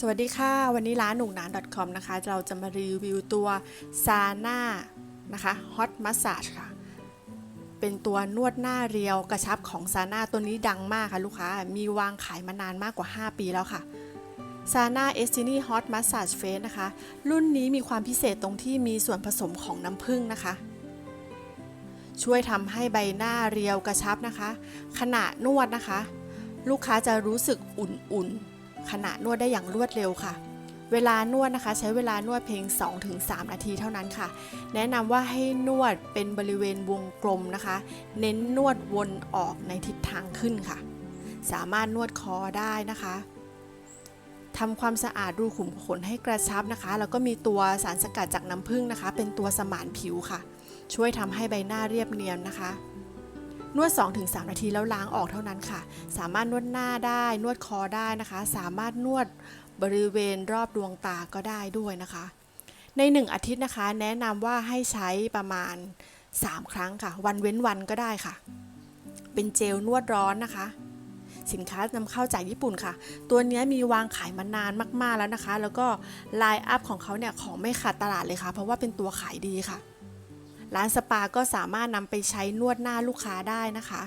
สวัสดีค่ะ วันนี้ร้านหนุ่งนาน .com นะคะ เราจะมารีวิวตัวซาน่านะคะฮอตมัสซาจค่ะ เป็นตัวนวดหน้าเรียวกระชับของซาน่าตัวนี้ดังมากค่ะลูกค้า มีวางขายมานานมากกว่า 5 ปีแล้วค่ะซาน่าเอสตินีฮอตมัสซาจเฟสนะคะ รุ่นนี้มีความพิเศษตรงที่มีส่วนผสมของน้ำผึ้งนะคะ ช่วยทำให้ใบหน้าเรียวกระชับนะคะ ขณะนวดนะคะ ลูกค้าจะรู้สึกอุ่นๆ ขณะนวดได้อย่างรวดเร็วค่ะ เวลานวดนะคะ ใช้เวลานวดเพียง 2-3 นาทีเท่านั้นค่ะ แนะนำว่าให้นวดเป็นบริเวณวงกลมนะคะ เน้นนวดวนออกในทิศทางขึ้นค่ะ สามารถนวดคอได้นะคะทำความสะอาดรูขุมขนให้กระชับนะคะ แล้วก็มีตัวสารสกัดจากน้ำผึ้งนะคะ เป็นตัวสมานผิวค่ะ ช่วยทำให้ใบหน้าเรียบเนียนนะคะ นวด 2-3 นาทีแล้วล้างออกเท่านั้นค่ะ สามารถนวดหน้าได้ นวดคอได้นะคะ สามารถนวดบริเวณรอบดวงตาก็ได้ด้วยนะคะ ใน 1 อาทิตย์นะคะ แนะนำว่าให้ใช้ประมาณ 3 ครั้งค่ะ วันเว้นวันก็ได้ค่ะ เป็นเจลนวดร้อนนะคะ สินค้านำเข้าจากญี่ปุ่นค่ะ ตัวนี้มีวางขายมานานมากๆแล้วนะคะ แล้วก็ไลน์อัพของเขาเนี่ยของไม่ขาดตลาดเลยค่ะ เพราะว่าเป็นตัวขายดีค่ะ ร้านสปาก็สามารถนำไปใช้นวดหน้าลูกค้าได้นะคะ